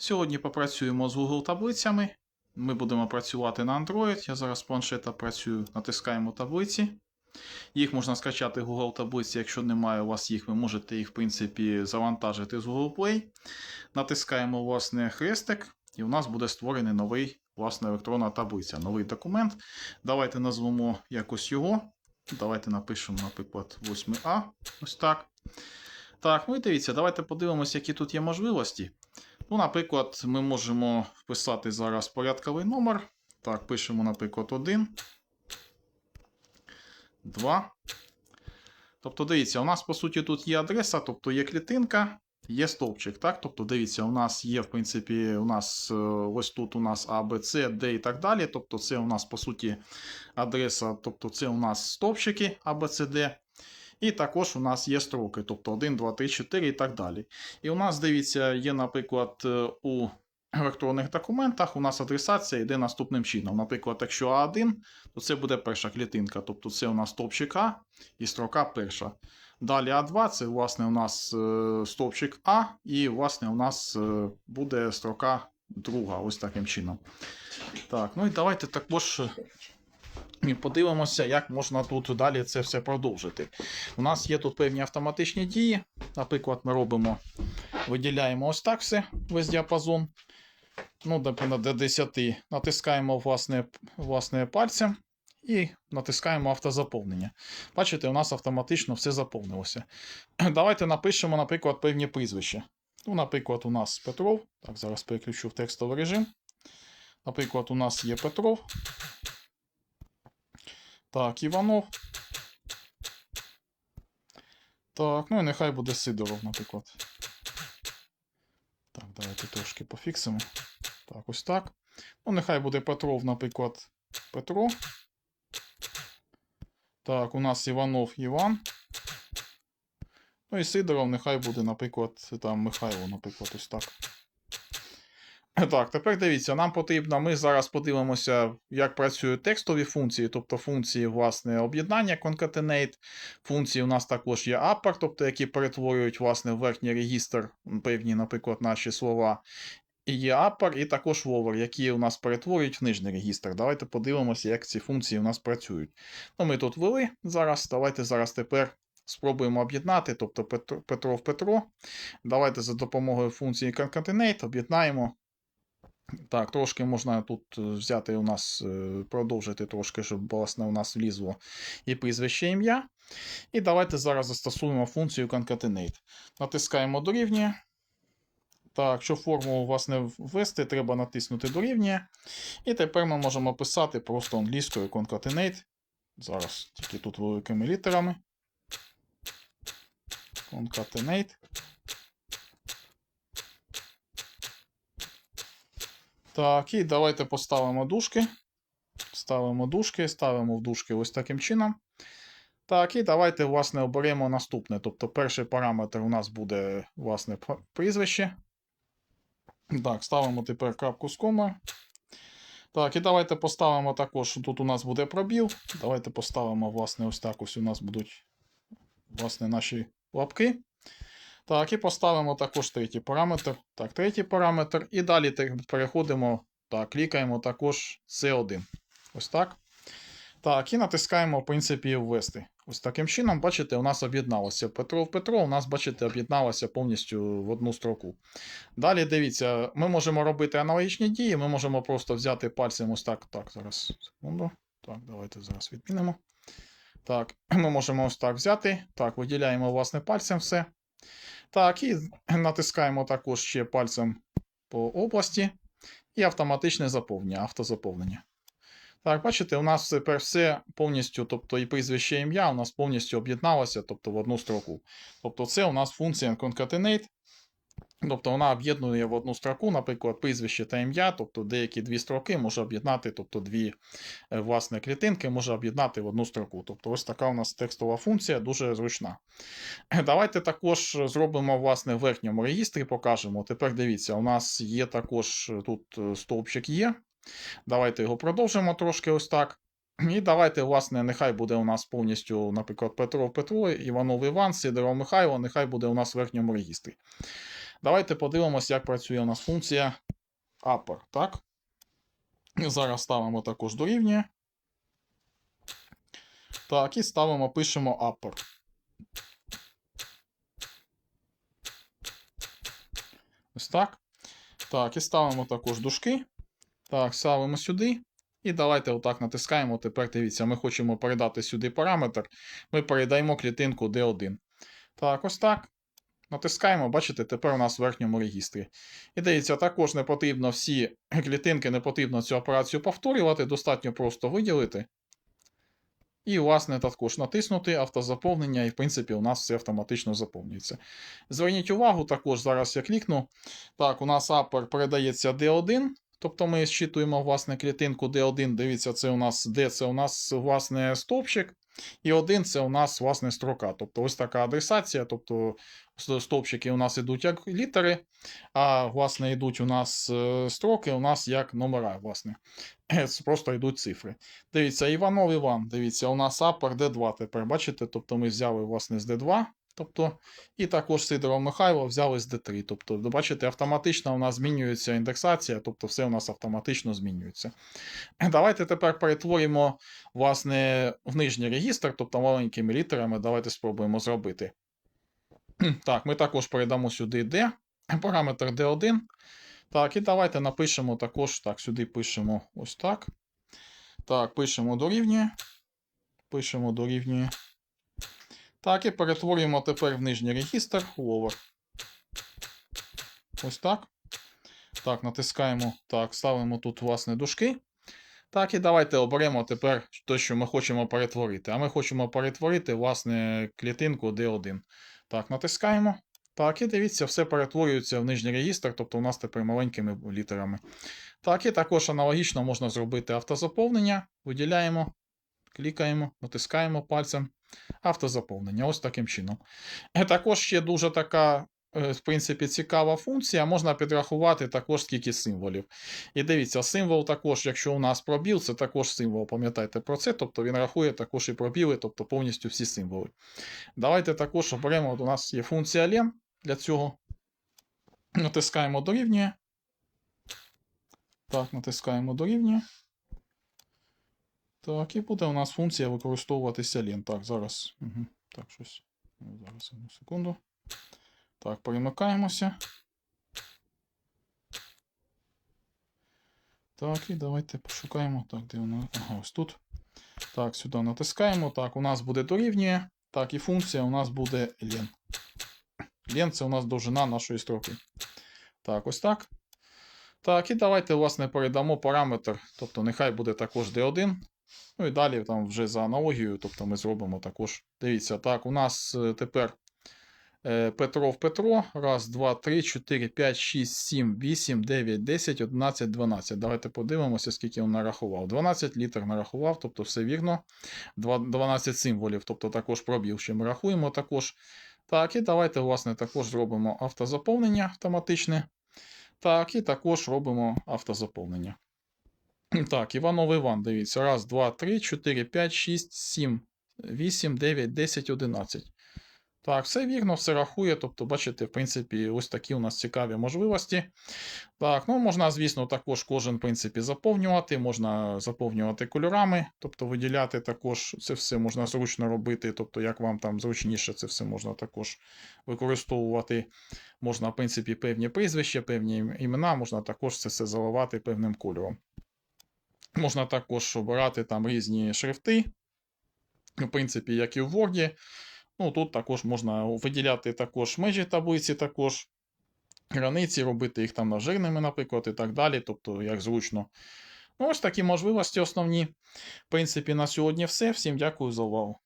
Сьогодні попрацюємо з Google таблицями. Ми будемо працювати на Android. Я зараз планшета працюю, натискаємо таблиці. Їх можна скачати Google таблиці. Якщо немає у вас їх, ви можете їх, в принципі, завантажити з Google Play. Натискаємо власне хрестик, і у нас буде створений новий власне електронна таблиця, новий документ. Давайте назвемо якось його. Давайте напишемо, наприклад, 8А. Ось так. Так, ну і дивіться, давайте подивимося, які тут є можливості. Ну, наприклад, ми можемо вписати зараз порядковий номер. Так, пишемо, наприклад, 1. 2. Тобто, дивіться, у нас, по суті, тут є адреса, тобто є клітинка, є стовпчик. Так? Тобто, дивіться, у нас є, в принципі, у нас е, ось тут у нас А, Б, С, Д і так далі. Тобто, це у нас, по суті, адреса, тобто це у нас стовпчики А, Б, С, Д. І також у нас є строки, тобто 1, 2, 3, 4 і так далі. І у нас, дивіться, є, наприклад, е, у електронних документах у нас адресація йде наступним чином. Наприклад, якщо А1, то це буде перша клітинка, тобто це у нас стовпчик А і строка перша. Далі А2 це власне у нас е, стовпчик А, і власне у нас е, буде строка друга, ось таким чином. Так, ну і давайте також і подивимося, як можна тут далі це все продовжити. У нас є тут певні автоматичні дії. Наприклад, ми робимо, виділяємо ось так все, весь діапазон. Ну, до 10. Натискаємо власне, власне пальцем і натискаємо автозаповнення. Бачите, у нас автоматично все заповнилося. Давайте напишемо, наприклад, певні прізвища. Ну, Наприклад, у нас Петров. Так, зараз переключу в текстовий режим. Наприклад, у нас є Петров. Так, Іванов. Так, ну і нехай буде Сидоров, наприклад. Так, давайте трошки пофіксимо. Так, ось так. Ну, нехай буде Петров, наприклад, Петро. Так, у нас Іванов Іван. Ну і Сидоров, нехай буде, наприклад, там Михайло, наприклад, ось так. Так, тепер дивіться, нам потрібно, ми зараз подивимося, як працюють текстові функції, тобто функції власне об'єднання concatenate. Функції у нас також є upper, тобто які перетворюють власне верхній регістр певні, наприклад, наші слова. І є upper, і також lower, які у нас перетворюють в нижній регістр. Давайте подивимося, як ці функції у нас працюють. Ну, Ми тут ввели зараз. Давайте зараз тепер спробуємо об'єднати, тобто Петро в Петро. Давайте за допомогою функції concatenate об'єднаємо. Так, трошки можна тут е, взяти у нас, е, продовжити трошки, щоб власне у нас влізло і прізвище ім'я. І давайте зараз застосуємо функцію concatenate. Натискаємо дорівнює. Так, щоб формулу власне ввести, треба натиснути дорівнює. І тепер ми можемо писати просто англійською concatenate. Зараз тільки тут великими літерами. Concatenate. Так, і давайте поставимо дужки. Ставимо дужки, ставимо в дужки ось таким чином. Так, і давайте, власне, оберемо наступне. Тобто, перший параметр у нас буде, власне, прізвище. Так, ставимо тепер крапку з комою. Так, і давайте поставимо також, тут у нас буде пробіл. Давайте поставимо, власне, ось так ось у нас будуть власне, наші лапки. Так, і поставимо також третій параметр. Так, третій параметр. І далі переходимо, так, клікаємо також C1. Ось так. Так, і натискаємо, в принципі, ввести. Ось таким чином, бачите, у нас об'єдналося Петро в Петро, у нас, бачите, об'єдналося повністю в одну строку. Далі дивіться, ми можемо робити аналогічні дії, ми можемо просто взяти пальцем ось так. Так, зараз, секунду. Так, давайте зараз відмінимо. Так, ми можемо ось так взяти. Так, виділяємо, власне, пальцем все. Так, і натискаємо також ще пальцем по області. І автоматичне заповнення, автозаповнення. Так, бачите, у нас тепер все повністю, тобто і прізвище і ім'я у нас повністю об'єдналося тобто в одну строку. Тобто це у нас функція concatenate. Тобто вона об'єднує в одну строку, наприклад, прізвище та ім'я, тобто деякі дві строки може об'єднати, тобто дві е, власне клітинки може об'єднати в одну строку. Тобто ось така у нас текстова функція, дуже зручна. Давайте також зробимо власне в верхньому регістрі, покажемо. Тепер дивіться, у нас є також тут е, стовпчик є. Давайте його продовжимо трошки ось так. І давайте, власне, нехай буде у нас повністю, наприклад, Петро Петро, Іванов Іван, Сидоров Михайло, нехай буде у нас в верхньому регістрі. Давайте подивимося, як працює у нас функція upper, так? Зараз ставимо також дорівнює. Так, і ставимо, пишемо upper. Ось так. Так, і ставимо також дужки. Так, ставимо сюди. І давайте отак натискаємо. Тепер дивіться, ми хочемо передати сюди параметр. Ми передаємо клітинку D1. Так, ось так. Натискаємо, бачите, тепер у нас в верхньому регістрі. І дивіться, також не потрібно всі клітинки, не потрібно цю операцію повторювати, достатньо просто виділити. І, власне, також натиснути автозаповнення, і, в принципі, у нас все автоматично заповнюється. Зверніть увагу, також зараз я клікну. Так, у нас upper передається D1. Тобто ми зчитуємо, власне, клітинку D1. Дивіться, це у нас D, це у нас, власне, стовпчик. І один це у нас, власне, строка. Тобто ось така адресація. Тобто стовпчики у нас йдуть як літери, а, власне, йдуть у нас е, строки, у нас як номера, власне. Просто йдуть цифри. Дивіться, Іванов Іван. Дивіться, у нас upper D2 тепер. Бачите? Тобто ми взяли, власне, з D2. Тобто, і також Сидоров Михайло взяли з D3. Тобто, бачите, автоматично у нас змінюється індексація, тобто все у нас автоматично змінюється. Давайте тепер перетворимо власне, в нижній регістр, тобто маленькими літерами. Давайте спробуємо зробити. Так, ми також передамо сюди D, параметр D1. Так, і давайте напишемо також. Так, сюди пишемо ось так. Так, пишемо дорівнює. Пишемо дорівнює. Так, і перетворюємо тепер в нижній регістр lower. Ось так. Так, натискаємо. Так, ставимо тут, власне, дужки. Так, і давайте оберемо тепер те, що ми хочемо перетворити. А ми хочемо перетворити, власне, клітинку D1. Так, натискаємо. Так, і дивіться, все перетворюється в нижній регістр, тобто у нас тепер маленькими літерами. Так, і також аналогічно можна зробити автозаповнення. Виділяємо, клікаємо, натискаємо пальцем. Автозаповнення. Ось таким чином. Е, Також ще дуже така. е, В принципі, цікава функція, можна підрахувати також скільки символів. І дивіться, символ також, якщо у нас пробіл, це також символ, пам'ятайте про це, тобто він рахує також і пробіли, тобто повністю всі символи. Давайте також оберемо, от у нас є функція len для цього. Натискаємо дорівнює. Так, натискаємо дорівнює. Так, і буде у нас функція використовуватися len. Так, зараз. Угу. Так, щось. Зараз одну секунду. Так, перемикаємося. Так, і давайте пошукаємо. Так, де вона? Ага, ось тут. Так, сюди натискаємо. Так, у нас буде дорівнює. Так, і функція у нас буде len. Len це у нас довжина нашої строки. Так, ось так. Так, і давайте, власне, передамо параметр. Тобто, нехай буде також D1. Ну і далі там вже за аналогією, тобто ми зробимо також. Дивіться, так, у нас е, тепер е, Петров Петро. Раз, два, три, чотири, п'ять, шість, сім, вісім, дев'ять, десять, одинадцять, дванадцять. Давайте подивимося, скільки він нарахував. 12 літер нарахував, тобто все вірно. Два- 12 символів, тобто також пробіл, що ми рахуємо також. Так, і давайте, власне, також зробимо автозаповнення автоматичне. Так, і також робимо автозаповнення. Так, Іванов Іван, дивіться. Раз, два, три, чотири, п'ять, шість, сім, вісім, дев'ять, десять, одинадцять. Так, все вірно, все рахує. Тобто, бачите, в принципі, ось такі у нас цікаві можливості. Так, ну можна, звісно, також кожен, в принципі, заповнювати. Можна заповнювати кольорами, тобто виділяти також це все можна зручно робити. Тобто, як вам там зручніше, це все можна також використовувати. Можна, в принципі, певні прізвища, певні імена, можна також це все заливати певним кольором. Можна також обирати там різні шрифти. В принципі, як і в Word. Ну, тут також можна виділяти також межі таблиці, також границі, робити їх там нажирними, наприклад, і так далі. Тобто, як зручно. Ну, ось такі можливості основні. В принципі, на сьогодні все. Всім дякую за увагу.